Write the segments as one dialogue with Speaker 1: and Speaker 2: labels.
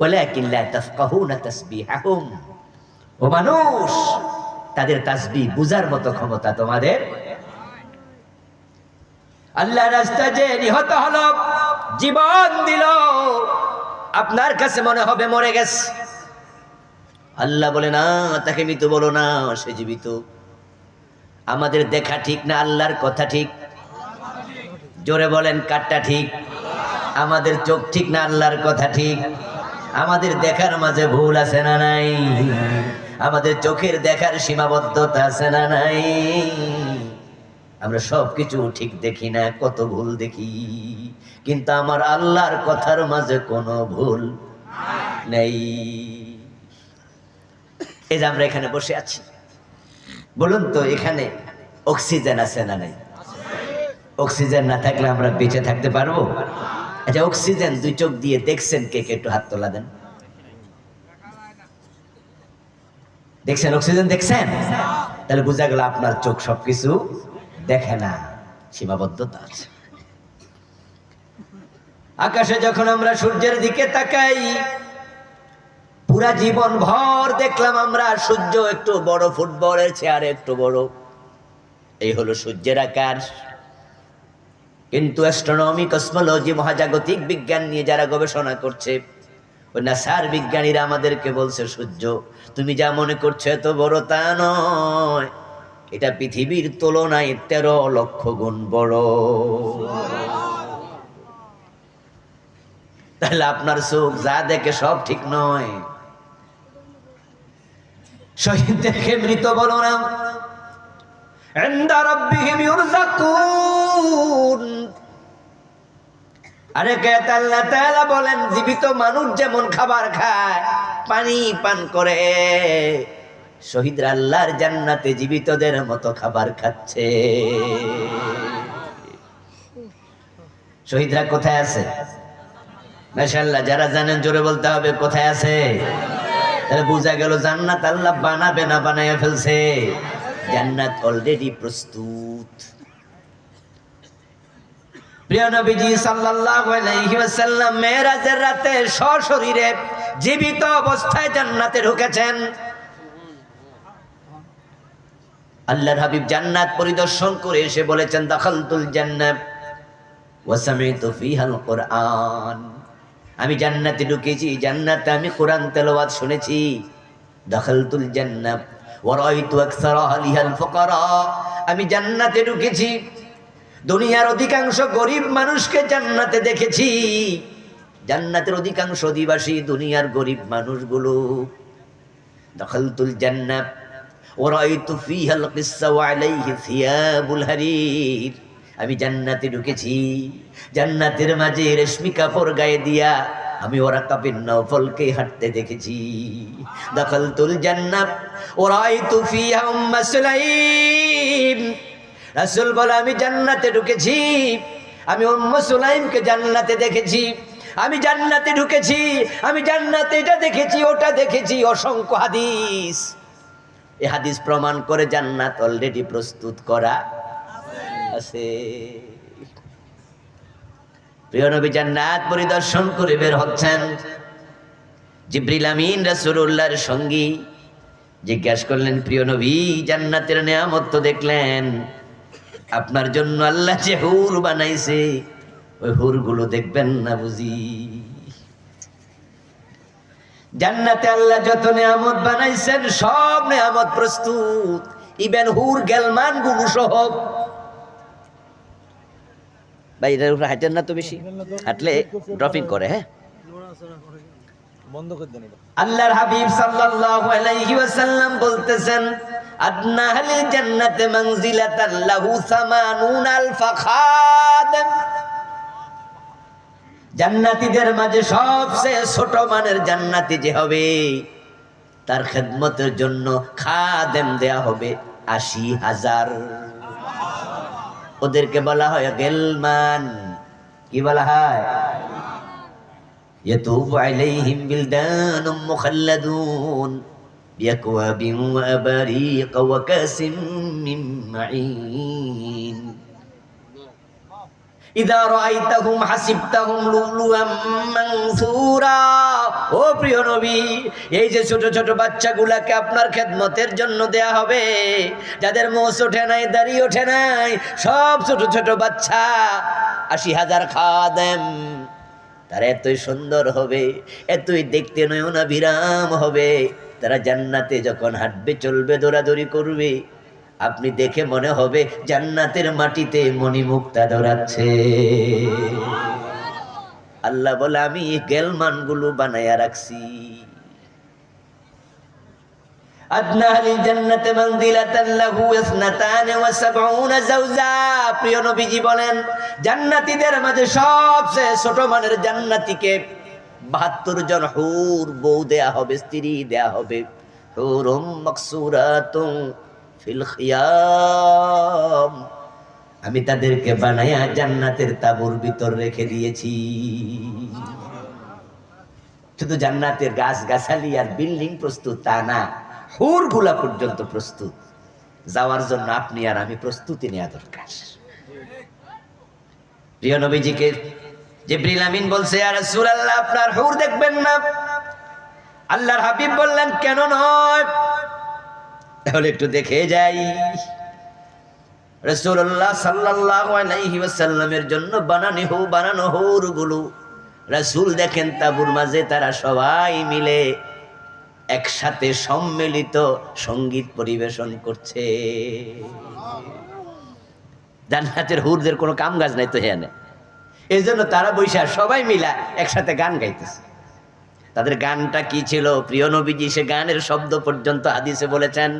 Speaker 1: ওয়ালাকিন লা তাফকাহুনা তাসবিহাহুম। ও মানুষ, তাদের তাসবি বুঝার মতো ক্ষমতা তোমাদের আল্লাহ রাস্তা যে নিহত হলো, জীবন দিল, আপনার কাছে মনে হবে মরে গেছে। আল্লাহ বলে, না, তাকে মৃত্যু বলো না, সে জীবিত। আমাদের দেখা ঠিক না, আল্লাহর কথা ঠিক। জোরে বলেন কাটটা ঠিক? আমাদের চোখ ঠিক না, আল্লাহর কথা ঠিক? আমাদের দেখার মাঝে ভুল আছে না নাই? আমাদের চোখের দেখার সীমাবদ্ধতা আছে না নাই? আমরা সব কিছু ঠিক দেখি না, কত ভুল দেখি। কিন্তু আমার আল্লাহর কথার মাঝে কোনো ভুল নেই। এই যে আমরা এখানে বসে আছি। বলুন তো, এখানে অক্সিজেন আছে না নাই? অক্সিজেন না থাকলে আমরা বেঁচে থাকতে পারব? আচ্ছা অক্সিজেন দুই চোখ দিয়ে দেখছেন কে কে একটু হাত তোলা দেন। দেখছেন অক্সিজেন দেখছেন? তাহলে বোঝা গেল আপনার চোখ সবকিছু দেখে না, সীমাবদ্ধতা আছে। আকাশে যখন আমরা সূর্যের দিকে তাকাই, পুরা জীবন ভর দেখলাম আমরা সূর্য একটু বড়, ফুটবলের চেয়ারে একটু বড়। এই হলো সূর্যের আকার কিন্তু অ্যাস্ট্রোনমি কসমোলজি মহাজাগতিক বিজ্ঞান নিয়ে যারা গবেষণা করছে, ওই না নাসার বিজ্ঞানীরা আমাদেরকে বলছে, সূর্য, তুমি যা মনে করছ এত বড় তা নয়। এটা পৃথিবীর তুলনায় তেরো লক্ষ গুণ বড়। তাহলে আপনার চোখ যা দেখে সব ঠিক নয়। শহীদদেরকে মৃত বলো না আরে বলেন, জীবিত মানুষ যেমন খাবার খায়, পানি পান করে, শহীদরা আল্লাহর জান্নাতে জীবিতদের মতো খাবার খাচ্ছে। শহীদরা কোথায় আছে? মাশাআল্লাহ, যারা জানেন জোরে বলতে হবে, কোথায় আছে? তাহলে বোঝা গেল জান্নাত আল্লাহ বানাবে না বানাইয়া ফেলছে। জান্নাত অলরেডি প্রস্তুত। প্রিয় নবীজি সাল্লাল্লাহু আলাইহি ওয়াসাল্লাম মেরাজের রাতে সশরীরে জীবিত অবস্থায় জান্নাতে ঢুকেছেন। আল্লাহর হাবিব জান্নাত পরিদর্শন করে এসে বলেছেন, দাখালতুল জান্নাত ওয়া সামি'তু ফিহাল আমি জান্নাতে ঢুকেছি, জান্নাতে আমি কোরআন তেলাওয়াত শুনেছি। দাখালতুল জান্নাত আমি জান্নাতে ঢুকেছি। দুনিয়ার অধিকাংশ গরিব মানুষকে জান্নাতে দেখেছি। জান্নাতের অধিকাংশ অধিবাসী দুনিয়ার গরিব মানুষগুলো। দখলতুল জান্নাত হারির। আমি জান্নাতে ঢুকেছি। জান্নাতের মাঝে রেশমি কাপড় গায়ে দিয়া আমি ওরা কাপিন নফলকে হাঁটতে দেখেছি। দখলতুল জান্নাত ওরাইতু ফিহা উম্মা সুলাইম। বলে, আমি জান্নাতে ঢুকেছি। আমি উম্ম সুলাইমকে জান্নাতে দেখেছি। আমি জান্নাতে ঢুকেছি। আমি জান্নাতে এটা দেখেছি, ওটা দেখেছি। অসংখ্য হাদিস। এ হাদিস প্রমাণ করে জান্নাত অলরেডি প্রস্তুত করা আছে। প্রিয় নবী জান্নাত পরিদর্শন করে বের হচ্ছেন। জিব্রিল আমিন রাসূলুল্লাহর সঙ্গী জিজ্ঞাসা করলেন, প্রিয় নবী, জান্নাতের নিয়ামত তো দেখলেন, আপনার জন্য আল্লাহ যে হুর বানাইছে, ওই হুরগুলো দেখবেন না বুঝি? জান্নাতে আল্লাহ যত নিয়ামত বানাইছেন, সব নিয়ামত প্রস্তুত। ইবেন হুর গেলমানগুলো সহ ভাই এটার উপরে হাঁটেন না তো বেশি। হাঁটলে ড্রপিং করে হ্যাঁ?
Speaker 2: বন্ধ করে দেন এটা।
Speaker 1: আল্লাহর হাবিব সাল্লাল্লাহু আলাইহি ওয়াসাল্লাম বলতেছেন আদনা জান্নাতে মানজিলাতান লাহু 80 আলফা খাদেম জান্নাতীদের মাঝে সবচেয়ে ছোট মানের জান্নাতি যে হবে তার খেদমতের জন্য খাদেম দেয়া হবে আশি হাজার। ওদেরকে বলা হয় গেলমান কি বলা হয় يطوف عليهم بلدان مخلدون بأكواب وأباريق وكاس من معين إذا رأيتهم حسبتهم لؤلؤا منثورا ও প্রিয় নবী, এই যে ছোট ছোট বাচ্চাগুলাকে আপনার খেদমতের জন্য দেয়া হবে, যাদের মোষ ওঠে নাই, দাড়ি ওঠে নাই, সব ছোট ছোট বাচ্চা, আশি হাজার খাদেম তারা এতই সুন্দর হবে, এতই দেখতে নয়না বিরাম হবে। তারা জান্নাতে যখন হাঁটবে, চলবে, দৌড়াদৌড়ি করবে, আপনি দেখে মনে হবে জান্নাতের মাটিতে মণিমুক্তা দৌড়াচ্ছে। আল্লাহ বলে, আমি এই গেলমানগুলো বানাইয়া রাখছি। বলেন মাঝে সবচেয়ে ছোট মানের জান্নাতীকে 72 জন হুর দেয়া হবে, স্ত্রী দেয়া হবে। ফিল আমি তাদেরকে বানাইয়া জান্নাতের তাবুর ভিতর রেখে দিয়েছি। শুধু জান্নাতের গাছ গাছালি আর বিল্ডিং প্রস্তুত, তা না হুরগুলা পর্যন্ত প্রস্তুত। যাওয়ার জন্য আপনি আর আমি প্রস্তুতি নেওয়া দরকার। প্রিয় নবীজিকে জিব্রিল আমিন বলছে আর রাসূলুল্লাহ, আপনার হুর দেখবেন না। আল্লাহর হাবিব বললেন, কেন নয়? তাহলে একটু দেখে যাই। রাসূলুল্লাহ সাল্লাল্লাহু আলাইহি ওয়াসাল্লামের জন্য বানানো হু, বানানো হুরগুলো রাসূল দেখেন তাবুর মাঝে তারা সবাই মিলে একসাথে সম্মিলিত সংগীত পরিবেশন করছে। জান্নাতের হুরদের কোনো কাম কাজ নাই তো হ্যাঁ এই জন্য তারা বৈশা সবাই মিলা একসাথে গান গাইতেছে। তাদের গানটা কি ছিল? প্রিয় নবীজি সে গানের শব্দ পর্যন্ত হাদিসে বলেছেন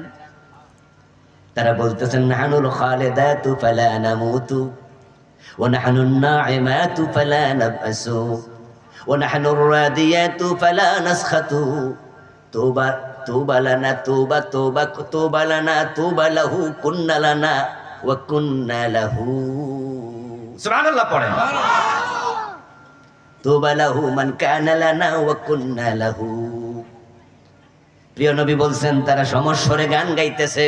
Speaker 1: তারা বলতেছেন নাহানুল খালেদাতু ফালা নামুতু ওয়া তু নাঈমাতু ফালা ও ওয়া নাহানুর রাদিয়াতু ফালা নাসখাতু তোবা তোবা লানা তোবা তোবা তোবা লানা তোবা লাহু কুন্না লানা ওয়া কুন্না লাহু। সুবহানাল্লাহ পড়েন। তোবা লাহু মান কানা লানা ওয়া কুন্না লাহু। প্রিয় নবী বলছেন তারা সমস্বরে গান গাইতেছে।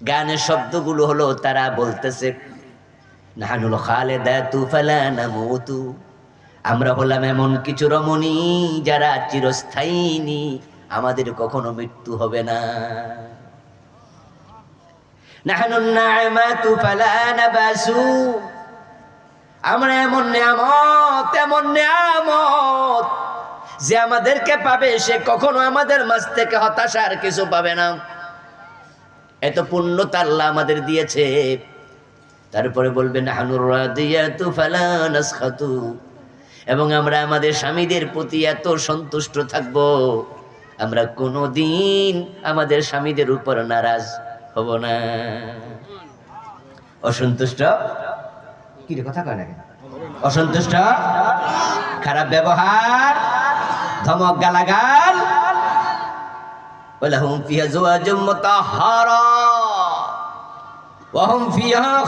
Speaker 1: গানের শব্দগুলো হলো তারা বলতেছে, নাহানুল খালেদাতু ফালা নামুতু। আমরা হলাম এমন কিছু রমণী যারা চিরস্থায়ী আমাদের কখনো মৃত্যু হবে না। আমরা এমন নিয়ামত এমন নিয়ামত যে আমাদেরকে পাবে, সে কখনো আমাদের মাঝ থেকে হতাশার কিছু পাবে না। এত পুণ্যতা আল্লাহ আমাদের দিয়েছে। তারপরে বলবেন এবং আমরা আমাদের স্বামীদের প্রতি এত সন্তুষ্ট থাকব, আমরা কোনো দিন আমাদের স্বামীদের উপর নারাজ হব না। অসন্তুষ্ট? কি কথা কয় না অসন্তুষ্ট? খারাপ ব্যবহার? ধমক, গালাগাল? ولهم فيها زواج مطهرا وهم فيها